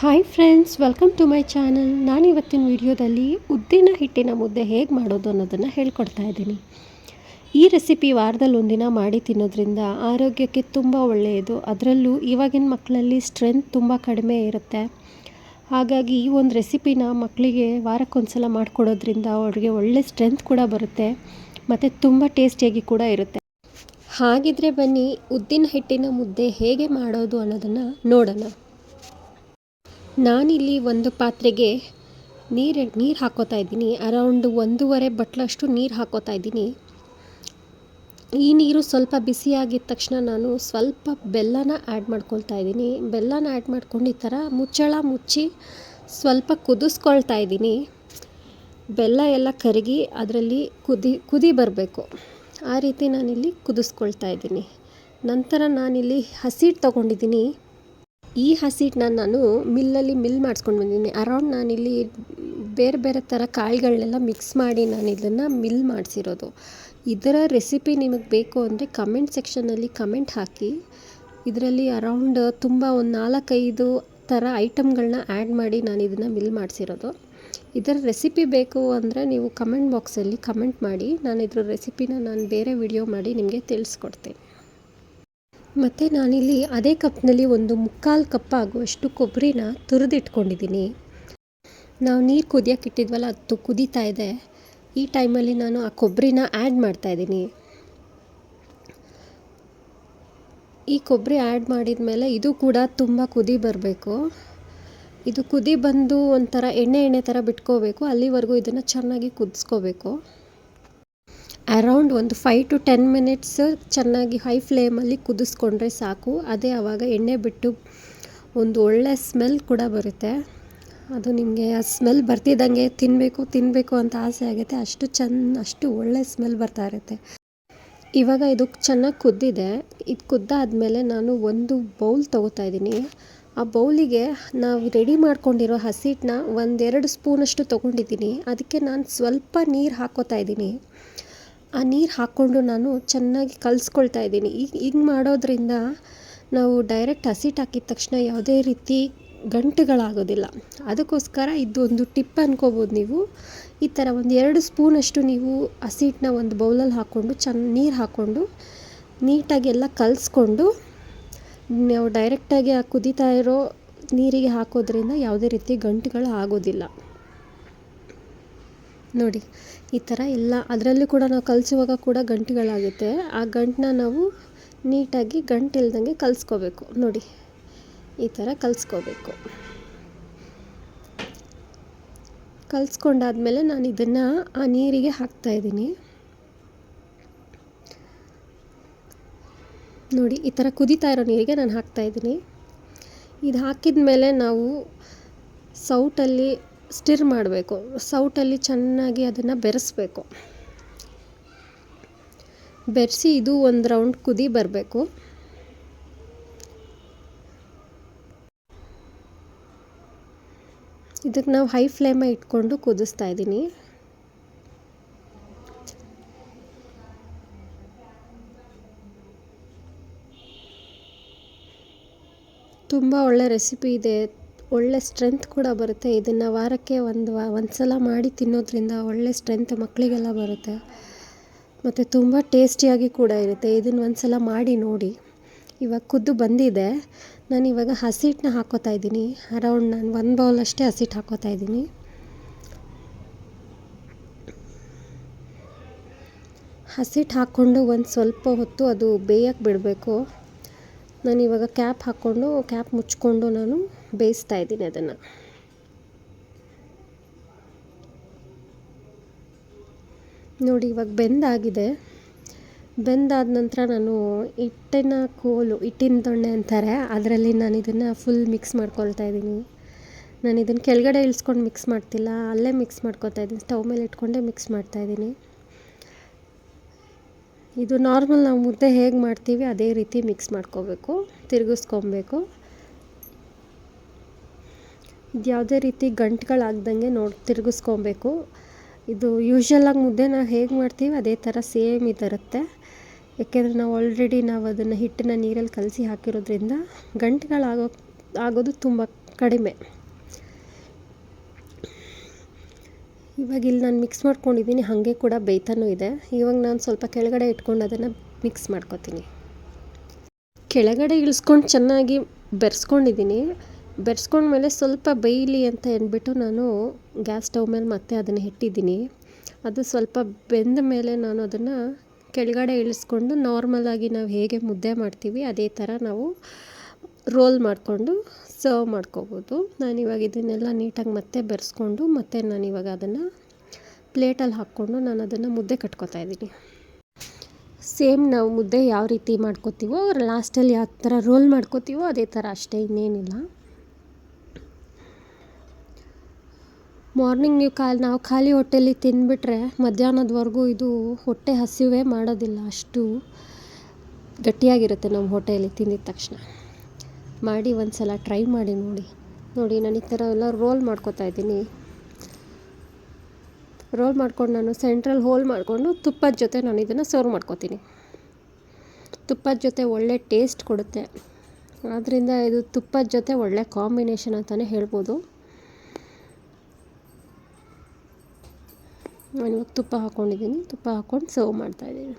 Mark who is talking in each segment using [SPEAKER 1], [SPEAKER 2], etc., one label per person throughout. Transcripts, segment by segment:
[SPEAKER 1] Hi friends welcome to my channel ನಾನು ಇವತ್ತಿನ ವಿಡಿಯೋದಲ್ಲಿ ಉದ್ದಿನ ಹಿಟ್ಟಿನ ಮುದ್ದೆ ಹೇಗೆ ಮಾಡೋದು ಅನ್ನೋದನ್ನು ಹೇಳ್ಕೊಡ್ತಾ ಇದ್ದೀನಿ. ಈ ರೆಸಿಪಿ ವಾರದಲ್ಲಿ ಒಂದಿನ ಮಾಡಿ ತಿನ್ನೋದ್ರಿಂದ ಆರೋಗ್ಯಕ್ಕೆ ತುಂಬ ಒಳ್ಳೆಯದು. ಅದರಲ್ಲೂ ಇವಾಗಿನ ಮಕ್ಕಳಲ್ಲಿ ಸ್ಟ್ರೆಂತ್ ತುಂಬ ಕಡಿಮೆ ಇರುತ್ತೆ. ಹಾಗಾಗಿ ಈ ಒಂದು ರೆಸಿಪಿನ ಮಕ್ಕಳಿಗೆ ವಾರಕ್ಕೊಂದು ಸಲ ಮಾಡಿಕೊಡೋದ್ರಿಂದ ಅವ್ರಿಗೆ ಒಳ್ಳೆ ಸ್ಟ್ರೆಂತ್ ಕೂಡ ಬರುತ್ತೆ, ಮತ್ತು ತುಂಬ ಟೇಸ್ಟಿಯಾಗಿ ಕೂಡ ಇರುತ್ತೆ. ಹಾಗಿದ್ರೆ ಬನ್ನಿ, ಉದ್ದಿನ ಹಿಟ್ಟಿನ ಮುದ್ದೆ ಹೇಗೆ ಮಾಡೋದು ಅನ್ನೋದನ್ನು ನೋಡೋಣ. ನಾನಿಲ್ಲಿ ಒಂದು ಪಾತ್ರೆಗೆ ನೀರು ನೀರು ಹಾಕೋತಾ ಇದ್ದೀನಿ. ಅರೌಂಡ್ ಒಂದೂವರೆ ಬಟ್ಲಷ್ಟು ನೀರು ಹಾಕೋತಾ ಇದ್ದೀನಿ. ಈ ನೀರು ಸ್ವಲ್ಪ ಬಿಸಿಯಾಗಿದ್ದ ತಕ್ಷಣ ನಾನು ಸ್ವಲ್ಪ ಬೆಲ್ಲನ ಆ್ಯಡ್ ಮಾಡ್ಕೊಳ್ತಾ ಇದ್ದೀನಿ. ಬೆಲ್ಲನ ಆ್ಯಡ್ ಮಾಡ್ಕೊಂಡು ಈ ಥರ ಮುಚ್ಚಳ ಮುಚ್ಚಿ ಸ್ವಲ್ಪ ಕುದಿಸ್ಕೊಳ್ತಾ ಇದ್ದೀನಿ. ಬೆಲ್ಲ ಎಲ್ಲ ಕರಗಿ ಅದರಲ್ಲಿ ಕುದಿ ಕುದಿ ಬರಬೇಕು. ಆ ರೀತಿ ನಾನಿಲ್ಲಿ ಕುದಿಸ್ಕೊಳ್ತಾ ಇದ್ದೀನಿ. ನಂತರ ನಾನಿಲ್ಲಿ ಹಸಿಟ್ಟು ತೊಗೊಂಡಿದ್ದೀನಿ. ಈ ಹಸಿಟ್ಟನ್ನ ನಾನು ಮಿಲ್ಲಲ್ಲಿ ಮಿಲ್ ಮಾಡಿಸ್ಕೊಂಡು ಬಂದಿದ್ದೀನಿ. ಅರೌಂಡ್ ನಾನಿಲ್ಲಿ ಬೇರೆ ಬೇರೆ ಥರ ಕಾಳುಗಳನ್ನೆಲ್ಲ ಮಿಕ್ಸ್ ಮಾಡಿ ನಾನು ಇದನ್ನು ಮಿಲ್ ಮಾಡಿಸಿರೋದು. ಇದರ ರೆಸಿಪಿ ನಿಮಗೆ ಬೇಕು ಅಂದರೆ ಕಮೆಂಟ್ ಸೆಕ್ಷನಲ್ಲಿ ಕಮೆಂಟ್ ಹಾಕಿ. ಇದರಲ್ಲಿ ಅರೌಂಡ್ ತುಂಬ ಒಂದು ನಾಲ್ಕೈದು ಥರ ಐಟಮ್ಗಳನ್ನ ಆ್ಯಡ್ ಮಾಡಿ ನಾನು ಇದನ್ನು ಮಿಲ್ ಮಾಡಿಸಿರೋದು. ಇದರ ರೆಸಿಪಿ ಬೇಕು ಅಂದರೆ ನೀವು ಕಮೆಂಟ್ ಬಾಕ್ಸಲ್ಲಿ ಕಮೆಂಟ್ ಮಾಡಿ. ನಾನು ಇದರ ರೆಸಿಪಿನ ನಾನು ಬೇರೆ ವಿಡಿಯೋ ಮಾಡಿ ನಿಮಗೆ ತಿಳಿಸ್ಕೊಡ್ತೇನೆ. ಮತ್ತು ನಾನಿಲ್ಲಿ ಅದೇ ಕಪ್ನಲ್ಲಿ ಒಂದು ಮುಕ್ಕಾಲು ಕಪ್ ಆಗುವಷ್ಟು ಕೊಬ್ಬರಿನ ತುರಿದಿಟ್ಕೊಂಡಿದ್ದೀನಿ. ನಾವು ನೀರು ಕುದಿಯೋಕೆ ಇಟ್ಟಿದ್ವಲ್ಲ, ಅದು ಕುದೀತಾ ಇದೆ. ಈ ಟೈಮಲ್ಲಿ ನಾನು ಆ ಕೊಬ್ಬರಿನ ಆ್ಯಡ್ ಮಾಡ್ತಾಯಿದ್ದೀನಿ ಈ ಕೊಬ್ಬರಿ ಆ್ಯಡ್ ಮಾಡಿದ ಮೇಲೆ ಇದು ಕೂಡ ತುಂಬ ಕುದಿ ಬರಬೇಕು. ಇದು ಕುದಿ ಬಂದು ಒಂಥರ ಎಣ್ಣೆ ಎಣ್ಣೆ ಥರ ಬಿಟ್ಕೋಬೇಕು. ಅಲ್ಲಿವರೆಗೂ ಇದನ್ನು ಚೆನ್ನಾಗಿ ಕುದಿಸ್ಕೋಬೇಕು. ಅರೌಂಡ್ ಒಂದು ಫೈವ್ ಟು ಟೆನ್ ಮಿನಿಟ್ಸ್ ಚೆನ್ನಾಗಿ ಹೈ ಫ್ಲೇಮಲ್ಲಿ ಕುದಿಸ್ಕೊಂಡ್ರೆ ಸಾಕು. ಅದೇ ಆವಾಗ ಎಣ್ಣೆ ಬಿಟ್ಟು ಒಂದು ಒಳ್ಳೆ ಸ್ಮೆಲ್ ಕೂಡ ಬರುತ್ತೆ. ಅದು ನಿಮಗೆ ಆ ಸ್ಮೆಲ್ ಬರ್ತಿದ್ದಂಗೆ ತಿನ್ನಬೇಕು ತಿನ್ನಬೇಕು ಅಂತ ಆಸೆ ಆಗುತ್ತೆ. ಅಷ್ಟು ಚೆನ್ನ ಅಷ್ಟು ಒಳ್ಳೆ ಸ್ಮೆಲ್ ಬರ್ತಾ ಇರುತ್ತೆ. ಇವಾಗ ಇದು ಚೆನ್ನಾಗಿ ಕುದ್ದಿದೆ. ಇದು ಕುದ್ದಾದಮೇಲೆ ನಾನು ಒಂದು ಬೌಲ್ ತೊಗೋತಾ ಇದ್ದೀನಿ. ಆ ಬೌಲಿಗೆ ನಾವು ರೆಡಿ ಮಾಡ್ಕೊಂಡಿರೋ ಹಸಿಟ್ಟನ್ನ ಒಂದೆರಡು ಸ್ಪೂನಷ್ಟು ತೊಗೊಂಡಿದ್ದೀನಿ. ಅದಕ್ಕೆ ನಾನು ಸ್ವಲ್ಪ ನೀರು ಹಾಕೋತಾ ಇದ್ದೀನಿ. ಆ ನೀರು ಹಾಕ್ಕೊಂಡು ನಾನು ಚೆನ್ನಾಗಿ ಕಲಿಸ್ಕೊಳ್ತಾ ಇದ್ದೀನಿ. ಈಗ ಹಿಂಗೆ ಮಾಡೋದ್ರಿಂದ ನಾವು ಡೈರೆಕ್ಟ್ ಹಸಿಟ್ಟು ಹಾಕಿದ ತಕ್ಷಣ ಯಾವುದೇ ರೀತಿ ಗಂಟುಗಳಾಗೋದಿಲ್ಲ. ಅದಕ್ಕೋಸ್ಕರ ಇದೊಂದು ಟಿಪ್ ಅನ್ಕೋಬೋದು ನೀವು. ಈ ಥರ ಒಂದು ಎರಡು ಸ್ಪೂನಷ್ಟು ನೀವು ಹಸಿಟ್ಟನ್ನ ಒಂದು ಬೌಲಲ್ಲಿ ಹಾಕ್ಕೊಂಡು ಚೆನ್ನ ನೀರು ಹಾಕ್ಕೊಂಡು ನೀಟಾಗಿ ಎಲ್ಲ ಕಲಿಸ್ಕೊಂಡು ನಾವು ಡೈರೆಕ್ಟಾಗಿ ಆ ಕುದೀತಾ ಇರೋ ನೀರಿಗೆ ಹಾಕೋದ್ರಿಂದ ಯಾವುದೇ ರೀತಿ ಗಂಟುಗಳು ಆಗೋದಿಲ್ಲ. ನೋಡಿ, ಈ ಥರ ಎಲ್ಲ, ಅದರಲ್ಲೂ ಕೂಡ ನಾವು ಕಲಿಸುವಾಗ ಕೂಡ ಗಂಟುಗಳಾಗುತ್ತೆ. ಆ ಗಂಟನ್ನ ನಾವು ನೀಟಾಗಿ ಗಂಟಿಲ್ದಂಗೆ ಕಲಿಸ್ಕೋಬೇಕು. ನೋಡಿ, ಈ ಥರ ಕಲಿಸ್ಕೋಬೇಕು. ಕಲಿಸ್ಕೊಂಡಾದ್ಮೇಲೆ ನಾನು ಇದನ್ನು ಆ ನೀರಿಗೆ ಹಾಕ್ತಾಯಿದ್ದೀನಿ ನೋಡಿ, ಈ ಥರ ಕುದೀತಾ ಇರೋ ನೀರಿಗೆ ನಾನು ಹಾಕ್ತಾಯಿದ್ದೀನಿ ಇದು ಹಾಕಿದ ಮೇಲೆ ನಾವು ಸೌಟಲ್ಲಿ ಸ್ಟಿರ್ ಮಾಡಬೇಕು. ಸೌಟಲ್ಲಿ ಚೆನ್ನಾಗಿ ಅದನ್ನು ಬೆರೆಸ್ಬೇಕು. ಬೆರೆಸಿ ಇದು ಒಂದು ರೌಂಡ್ ಕುದಿ ಬರಬೇಕು. ಇದಕ್ಕೆ ನಾವು ಹೈ ಫ್ಲೇಮ ಇಟ್ಕೊಂಡು ಕುದಿಸ್ತಾ ಇದ್ದೀನಿ ತುಂಬ ಒಳ್ಳೆ ರೆಸಿಪಿ ಇದೆ. ಒಳ್ಳೆ ಸ್ಟ್ರೆಂತ್ ಕೂಡ ಬರುತ್ತೆ. ಇದನ್ನು ವಾರಕ್ಕೆ ಒಂದು ವಾ, ಒಂದು ಮಾಡಿ ತಿನ್ನೋದ್ರಿಂದ ಒಳ್ಳೆ ಸ್ಟ್ರೆಂತ್ ಮಕ್ಕಳಿಗೆಲ್ಲ ಬರುತ್ತೆ. ಮತ್ತು ತುಂಬ ಟೇಸ್ಟಿಯಾಗಿ ಕೂಡ ಇರುತ್ತೆ. ಇದನ್ನು ಒಂದು ಸಲ ಮಾಡಿ ನೋಡಿ. ಇವಾಗ ಕುದ್ದು ಬಂದಿದೆ. ನಾನು ಇವಾಗ ಹಸಿಟ್ಟನ್ನ ಹಾಕೋತಾ ಇದ್ದೀನಿ. ಅರೌಂಡ್ ನಾನು ಒಂದು ಬೌಲ್ ಅಷ್ಟೇ ಹಸಿಟ್ಟು ಹಾಕೋತಾ ಇದ್ದೀನಿ. ಹಸಿಟ್ಟು ಹಾಕ್ಕೊಂಡು ಒಂದು ಸ್ವಲ್ಪ ಹೊತ್ತು ಅದು ಬೇಯಕ್ಕೆ ಬಿಡಬೇಕು. ನಾನು ಇವಾಗ ಕ್ಯಾಪ್ ಹಾಕ್ಕೊಂಡು, ಕ್ಯಾಪ್ ಮುಚ್ಕೊಂಡು ನಾನು ಬೇಯಿಸ್ತಾ ಇದ್ದೀನಿ ಅದನ್ನು. ನೋಡಿ, ಇವಾಗ ಬೆಂದಾಗಿದೆ. ಬೆಂದಾದ ನಂತರ ನಾನು ಹಿಟ್ಟಿನ ಕೋಲು, ಹಿಟ್ಟಿನ ದೊಣ್ಣೆ ಅಂತಾರೆ, ಅದರಲ್ಲಿ ನಾನು ಇದನ್ನು ಫುಲ್ ಮಿಕ್ಸ್ ಮಾಡ್ಕೊಳ್ತಾ ಇದ್ದೀನಿ. ನಾನು ಇದನ್ನು ಕೆಳಗಡೆ ಇಳಿಸ್ಕೊಂಡು ಮಿಕ್ಸ್ ಮಾಡ್ತಿಲ್ಲ, ಅಲ್ಲೇ ಮಿಕ್ಸ್ ಮಾಡ್ಕೊತಾ ಇದ್ದೀನಿ. ಸ್ಟವ್ ಮೇಲೆ ಇಟ್ಕೊಂಡೇ ಮಿಕ್ಸ್ ಮಾಡ್ತಾಯಿದ್ದೀನಿ ಇದು ನಾರ್ಮಲ್ ನಾವು ಮುದ್ದೆ ಹೇಗೆ ಮಾಡ್ತೀವಿ, ಅದೇ ರೀತಿ ಮಿಕ್ಸ್ ಮಾಡ್ಕೋಬೇಕು, ತಿರುಗಿಸ್ಕೊಬೇಕು. ಇದು ಯಾವುದೇ ರೀತಿ ಗಂಟುಗಳಾಗ್ದಂಗೆ ನೋಡಿ, ತಿರುಗಿಸ್ಕೊಬೇಕು. ಇದು ಯೂಶ್ವಲಾಗಿ ಮುದ್ದೆ ನಾವು ಹೇಗೆ ಮಾಡ್ತೀವಿ, ಅದೇ ಥರ ಸೇಮ್ ಇದಿರುತ್ತೆ. ಯಾಕೆಂದರೆ ನಾವು ಆಲ್ರೆಡಿ ನಾವು ಅದನ್ನು ಹಿಟ್ಟನ್ನ ನೀರಲ್ಲಿ ಕಲಸಿ ಹಾಕಿರೋದ್ರಿಂದ ಗಂಟುಗಳಾಗೋ, ಆಗೋದು ತುಂಬ ಕಡಿಮೆ. ಇವಾಗ ಇಲ್ಲಿ ನಾನು ಮಿಕ್ಸ್ ಮಾಡ್ಕೊಂಡಿದ್ದೀನಿ ಹಾಗೆ ಕೂಡ ಬೇಯ್ತಾನೂ ಇದೆ. ಇವಾಗ ನಾನು ಸ್ವಲ್ಪ ಕೆಳಗಡೆ ಇಟ್ಕೊಂಡು ಅದನ್ನು ಮಿಕ್ಸ್ ಮಾಡ್ಕೊತೀನಿ. ಕೆಳಗಡೆ ಇಳಿಸ್ಕೊಂಡು ಚೆನ್ನಾಗಿ ಬೆರೆಸ್ಕೊಂಡಿದ್ದೀನಿ ಬೆರೆಸ್ಕೊಂಡ್ಮೇಲೆ ಸ್ವಲ್ಪ ಬೇಯಲಿ ಅಂತ ಅಂದ್ಬಿಟ್ಟು ನಾನು ಗ್ಯಾಸ್ ಸ್ಟವ್ ಮೇಲೆ ಮತ್ತೆ ಅದನ್ನು ಇಟ್ಟಿದ್ದೀನಿ ಅದು ಸ್ವಲ್ಪ ಬೆಂದ ಮೇಲೆ ನಾನು ಅದನ್ನು ಕೆಳಗಡೆ ಇಳಿಸ್ಕೊಂಡು ನಾರ್ಮಲಾಗಿ ನಾವು ಹೇಗೆ ಮುದ್ದೆ ಮಾಡ್ತೀವಿ, ಅದೇ ಥರ ನಾವು ರೋಲ್ ಮಾಡಿಕೊಂಡು ಸರ್ವ್ ಮಾಡ್ಕೋಬೋದು. ನಾನಿವಾಗ ಇದನ್ನೆಲ್ಲ ನೀಟಾಗಿ ಮತ್ತೆ ಬೆರೆಸ್ಕೊಂಡು ಮತ್ತೆ ನಾನಿವಾಗ ಅದನ್ನು ಪ್ಲೇಟಲ್ಲಿ ಹಾಕ್ಕೊಂಡು ನಾನು ಅದನ್ನು ಮುದ್ದೆ ಕಟ್ಕೊತಾ ಇದ್ದೀನಿ. ಸೇಮ್ ನಾವು ಮುದ್ದೆ ಯಾವ ರೀತಿ ಮಾಡ್ಕೋತೀವೋ ಲಾಸ್ಟಲ್ಲಿ ಯಾವ ಥರ ರೋಲ್ ಮಾಡ್ಕೋತೀವೋ ಅದೇ ಥರ ಅಷ್ಟೇ, ಇನ್ನೇನಿಲ್ಲ. ಮಾರ್ನಿಂಗ್ ನೀವು ಖಾಲಿ ನಾವು ಖಾಲಿ ಹೊಟ್ಟೆಲಿ ತಿಂದುಬಿಟ್ರೆ ಮಧ್ಯಾಹ್ನದವರೆಗೂ ಇದು ಹೊಟ್ಟೆ ಹಸಿವೇ ಮಾಡೋದಿಲ್ಲ, ಅಷ್ಟು ಗಟ್ಟಿಯಾಗಿರುತ್ತೆ ನಮ್ಮ ಹೊಟ್ಟೆಯಲ್ಲಿ ತಿಂದಿದ ತಕ್ಷಣ. ಮಾಡಿ ಒಂದು ಸಲ ಟ್ರೈ ಮಾಡಿ ನೋಡಿ. ನೋಡಿ, ನಾನು ಈ ಥರ ಎಲ್ಲ ರೋಲ್ ಮಾಡ್ಕೋತಾ ಇದ್ದೀನಿ. ರೋಲ್ ಮಾಡ್ಕೊಂಡು ನಾನು ಸೆಂಟ್ರಲ್ ಹೋಲ್ ಮಾಡಿಕೊಂಡು ತುಪ್ಪದ ಜೊತೆ ನಾನು ಇದನ್ನು ಸರ್ವ್ ಮಾಡ್ಕೋತೀನಿ. ತುಪ್ಪದ ಜೊತೆ ಒಳ್ಳೆ ಟೇಸ್ಟ್ ಕೊಡುತ್ತೆ. ಆದ್ದರಿಂದ ಇದು ತುಪ್ಪದ ಜೊತೆ ಒಳ್ಳೆ ಕಾಂಬಿನೇಷನ್ ಅಂತಲೇ ಹೇಳ್ಬೋದು. ನಾನಿವಾಗ ತುಪ್ಪ ಹಾಕ್ಕೊಂಡಿದ್ದೀನಿ ತುಪ್ಪ ಹಾಕ್ಕೊಂಡು ಸರ್ವ್ ಮಾಡ್ತಾಯಿದ್ದೀನಿ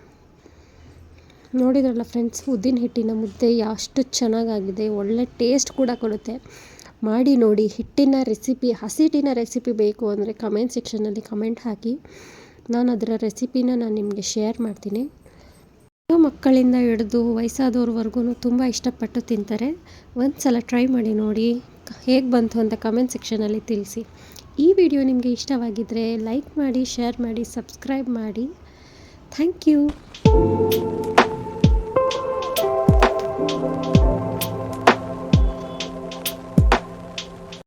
[SPEAKER 1] ನೋಡಿದ್ರಲ್ಲ ಫ್ರೆಂಡ್ಸ್, ಉದ್ದಿನ ಹಿಟ್ಟಿನ ಮುದ್ದೆ ಎಷ್ಟು ಚೆನ್ನಾಗಾಗಿದೆ, ಒಳ್ಳೆ ಟೇಸ್ಟ್ ಕೂಡ ಕೊಡುತ್ತೆ. ಮಾಡಿ ನೋಡಿ, ಹಿಟ್ಟಿನ ರೆಸಿಪಿ, ಹಸಿಟ್ಟಿನ ರೆಸಿಪಿ ಬೇಕು ಅಂದರೆ ಕಮೆಂಟ್ ಸೆಕ್ಷನಲ್ಲಿ ಕಮೆಂಟ್ ಹಾಕಿ. ನಾನು ಅದರ ರೆಸಿಪಿನ ನಾನು ನಿಮಗೆ ಶೇರ್ ಮಾಡ್ತೀನಿ. ಮಕ್ಕಳಿಂದ ಹಿಡಿದು ವಯಸ್ಸಾದವ್ರವರೆಗೂ ತುಂಬ ಇಷ್ಟಪಟ್ಟು ತಿಂತಾರೆ. ಒಂದು ಸಲ ಟ್ರೈ ಮಾಡಿ ನೋಡಿ, ಹೇಗೆ ಬಂತು ಅಂತ ಕಮೆಂಟ್ ಸೆಕ್ಷನಲ್ಲಿ ತಿಳಿಸಿ. ಈ ವಿಡಿಯೋ ನಿಮಗೆ ಇಷ್ಟವಾಗಿದ್ದರೆ ಲೈಕ್ ಮಾಡಿ ಶೇರ್ ಮಾಡಿ ಸಬ್ಸ್ಕ್ರೈಬ್ ಮಾಡಿ. Thank you